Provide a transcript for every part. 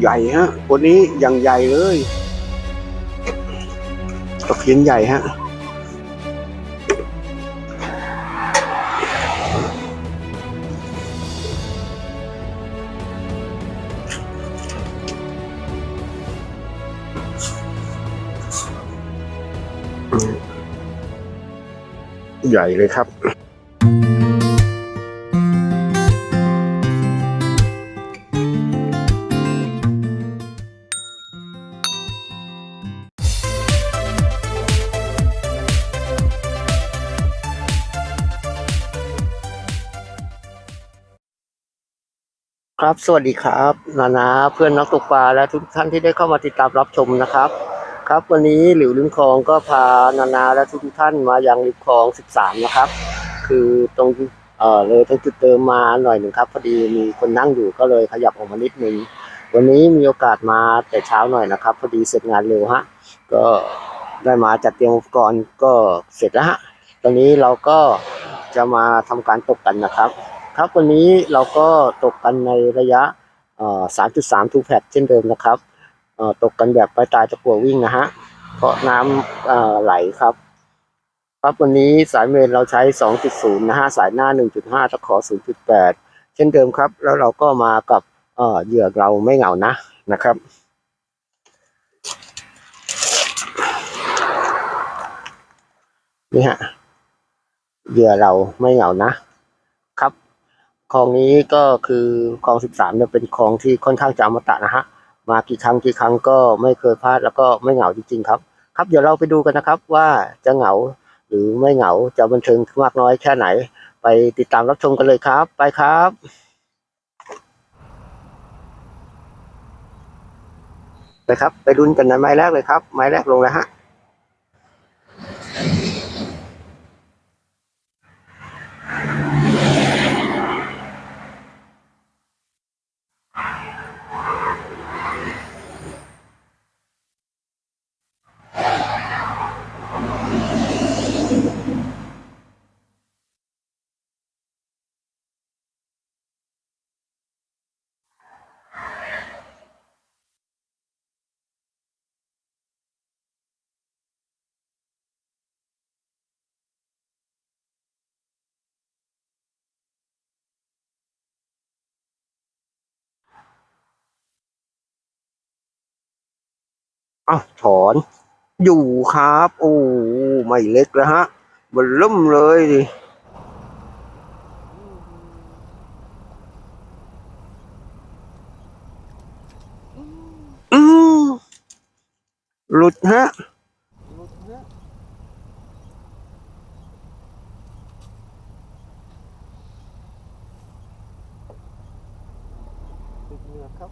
ใหญ่ฮะตัวนี้อย่างใหญ่เลยตะเพียนใหญ่ฮะใหญ่เลยครับ ครับ สวัสดีครับนานาเพื่อนนักตกปลาและทุกท่านที่ได้เข้ามาติดตามรับชมนะครับ ครับวันนี้หลิวริมคลองก็พานานาและทุกท่านมายังริมคลอง 13 นะครับ คือตรงเออเลยตรงจุดเติมมาหน่อยหนึ่งครับพอดีมีคนนั่งอยู่ก็เลยขยับออกมานิดนึงวันนี้มีโอกาสมาแต่เช้าหน่อยนะครับ พอดีเสร็จงานเร็วฮะก็ได้มาจัดเตรียมอุปกรณ์ก็เสร็จแล้วฮะตอนนี้เราก็จะมาทำการตกกันนะครับ ครับวันนี้เราก็ตกกันในระยะ 3.3 ทูแพดเช่นเดิมนะครับตกกันแบบปลายตายตะกัววิ่งนะฮะเพราะน้ำไหลครับ ครับวันนี้สายเมนเราใช้ 2.0 นะฮะสายหน้า 1.5 ตะขอ 0.8 เช่นเดิมครับ แล้วเราก็มากับเหยื่อเราไม่เหงานะนะครับนี่ฮะเหยื่อเราไม่เหงานะ คลองนี้ก็คือคลองสิบสามเนี่ยเป็นคลองที่ค่อนข้างจะอมตะนะฮะมากี่ครั้งกี่ครั้งก็ไม่เคยพลาดแล้วก็ไม่เหงาจริงๆครับ ครับเดี๋ยวเราไปดูกันนะครับว่าจะเหงาหรือไม่เหงาจะบันเทิงมากน้อยแค่ไหน ไปติดตามรับชมกันเลยครับ ไปครับไปครับ ไปลุ้นกันในไม้แรกเลยครับ ไม้แรกลงแล้วฮะ อ้าถอน อยู่ครับ โอ้ไม่เล็กแล้วฮะบนล่มเลยดิอืมหลุดฮะติดเหงือกครับ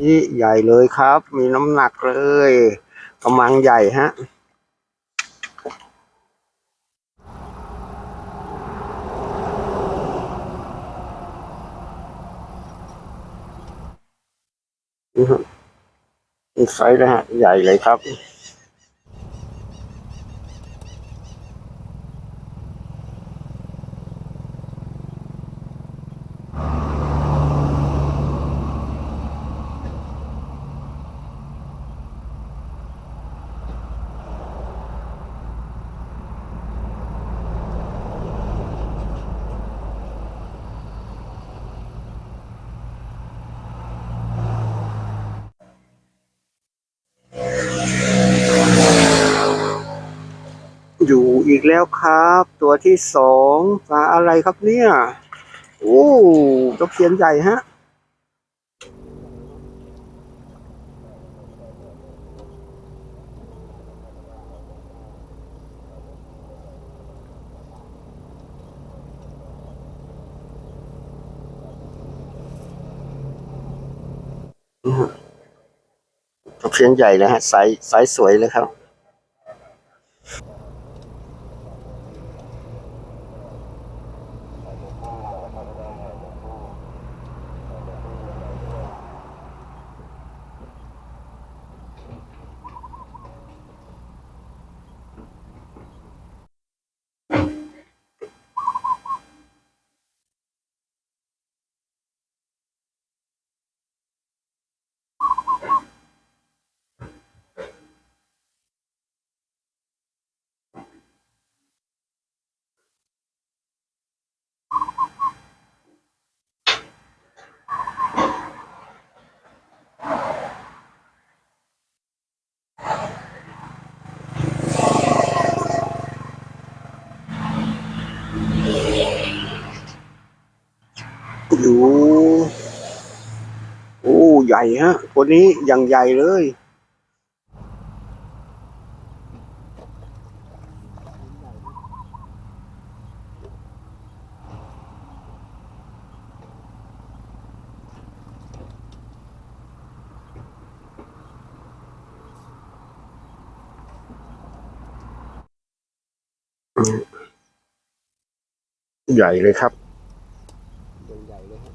นี่ใหญ่เลยครับ มีน้ำหนักเลยกำลังใหญ่ฮะนี่ฮะนี่ไซส์นะฮะใหญ่เลยครับ อีกแล้วครับ ตัวที่สองปลาอะไรครับเนี่ยโอ้ตะเพียนใหญ่ฮะตะเพียนใหญ่เลยฮะส์ไซส์สวยเลยครับ หญ่ฮะตัวนี้อย่างใหญ่เลย ใหญ่เลยครับใหญ่เลยฮะ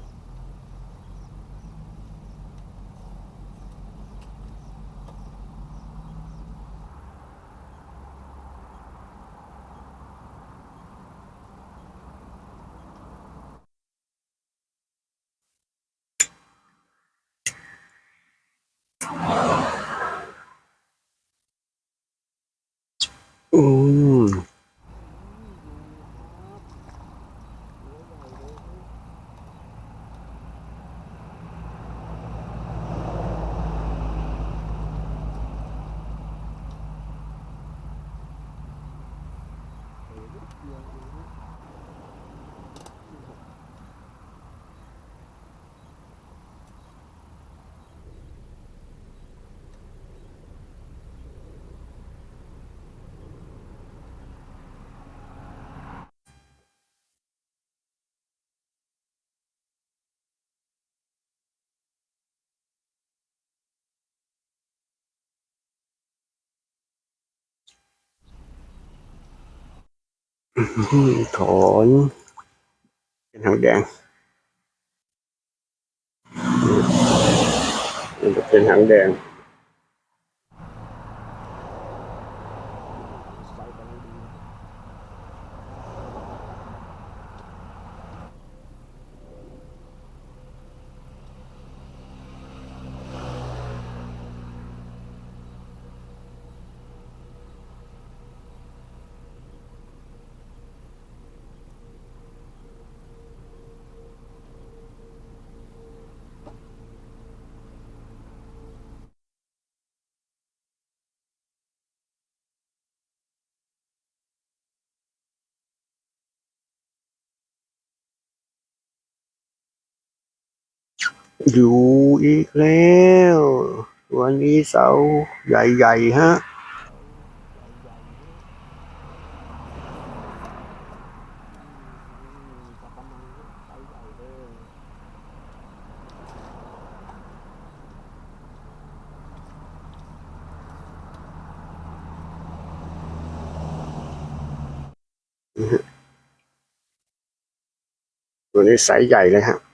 อื ถอนเป็นหางแดงเป็นหางแดง อยู่อีกแล้ว วันนี้เสาใหญ่ๆฮะตัวนี้ไซส์ใหญ่เลยฮะ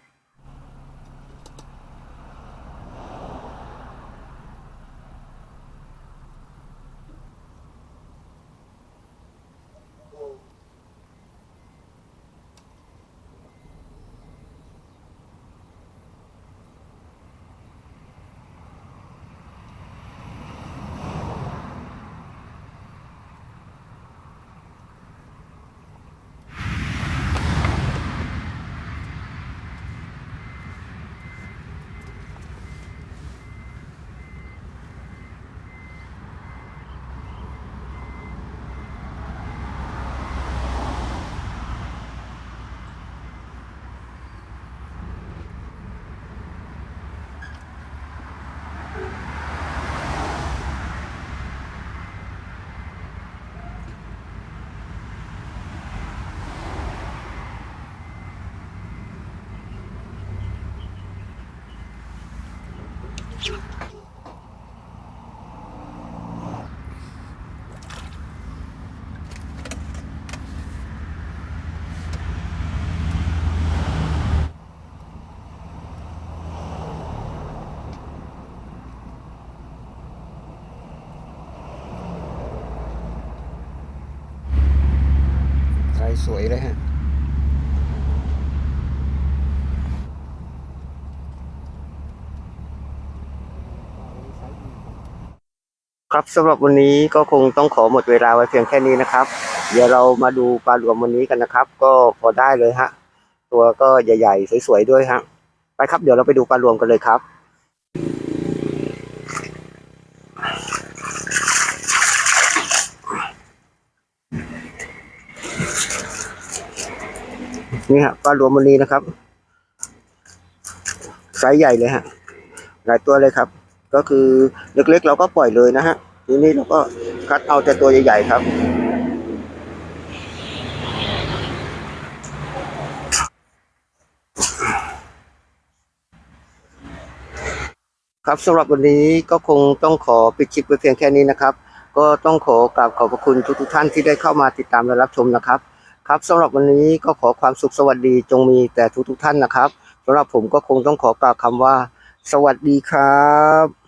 สวยๆเลยฮะครับสำหรับวันนี้ก็คงต้องขอหมดเวลาไว้เพียงแค่นี้นะครับ เดี๋ยวเรามาดูปลารวมวันนี้กันนะครับ ก็พอได้เลยฮะตัวก็ใหญ่ๆสวยๆด้วยฮะไปครับเดี๋ยวเราไปดูปลารวมกันเลยครับ นี่ฮะปลารวมวันนี้นะครับไซส์ใหญ่เลยฮะหลายตัวเลยครับ ก็คือเล็กๆเราก็ปล่อยเลยนะฮะทีนี้เราก็คัดเอาแต่ตัวใหญ่ๆครับครับสำหรับวันนี้ก็คงต้องขอปิดคลิปไว้เพียงแค่นี้นะครับ ก็ต้องขอกราบขอบพระคุณทุกๆท่านที่ได้เข้ามาติดตามและรับชมนะครับ ครับสำหรับวันนี้ก็ขอความสุขสวัสดีจงมีแต่ทุกๆท่านนะครับสำหรับผมก็คงต้องขอกล่าวคำว่า สวัสดีครับ